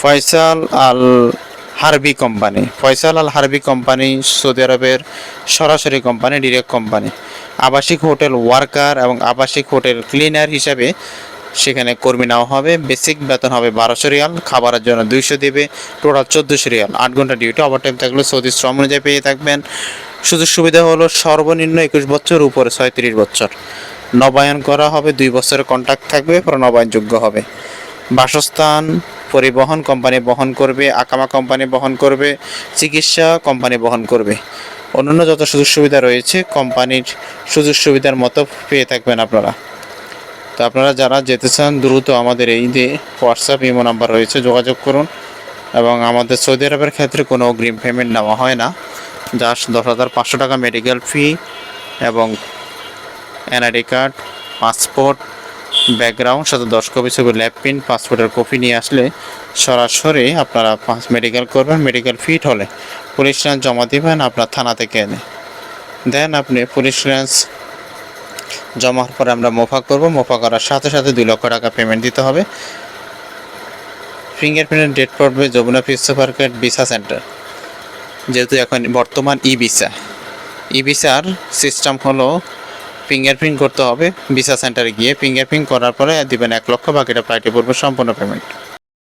Faisal Al Harbi company. Faisal Al Harbi company Saudi আরবের সরাসরি company direct company. আবাসিক hotel worker এবং আবাসিক হোটেল ক্লিনার হিসাবে সেখানে কর্মী নেওয়া হবে। বেসিক বেতন হবে বারোশো রিয়াল, খাবারের জন্য দুইশো দেবে, টোটাল চোদ্দোশো রিয়াল। আট ঘণ্টা ডিউটি ওভার টাইম থাকলে সৌদি শ্রম অনুযায়ী পেয়ে থাকবেন। সুযোগ সুবিধা হলো সর্বনিম্ন একুশ বছর, উপরে ছয়ত্রিশ বছর। নবায়ন করা হবে, দুই বছরের কন্ট্রাক্ট থাকবে, পরে নবায়নযোগ্য হবে। বাসস্থান পরিবহন কোম্পানি বহন করবে, আকামা কোম্পানি বহন করবে, চিকিৎসা কোম্পানি বহন করবে। অন্যান্য যত সুযোগ সুবিধা রয়েছে, কোম্পানির সুযোগ সুবিধার মতো পেয়ে থাকবেন আপনারা। তো আপনারা যারা যেতে চান, দ্রুত আমাদের এই যে হোয়াটসঅ্যাপ ইমো নাম্বার রয়েছে, যোগাযোগ করুন। এবং আমাদের সৌদি আরবের ক্ষেত্রে কোনো অগ্রিম পেমেন্ট নেওয়া হয় না। জাস্ট দশ হাজার পাঁচশো টাকা মেডিকেল ফি এবং এনআইডি কার্ড পাসপোর্ট ব্যাকগ্রাউন্ড, সাথে দশ কপি ছবি ল্যাব পিন পাসপোর্টের কপি নিয়ে আসলে সরাসরি আপনারা পাঁচ মেডিকেল করবেন মেডিকেল ফিট হলে। পুলিশ লাইন জমা দিবেন, আপনার থানা থেকে এনে। দেন আপনি পুলিশ লাইন্স জমা হওয়ার পরে আমরা মোফা করব। মোফা করার সাথে সাথে দুই লক্ষ টাকা পেমেন্ট দিতে হবে। ফিঙ্গারপ্রিন্টের ডেট পড়বে যমুনা ফিস সুপারকেট ভিসা সেন্টার। যেহেতু এখন বর্তমান ই ভিসা। ই ভিসার সিস্টেম হলো ফিঙ্গারপ্রিন্ট করতে হবে ভিসা সেন্টারে গিয়ে ফিঙ্গারপ্রিন্ট করার পরে দিবেন এক লক্ষ, বাকিটা ফ্লাইটে পড়বে সম্পূর্ণ পেমেন্ট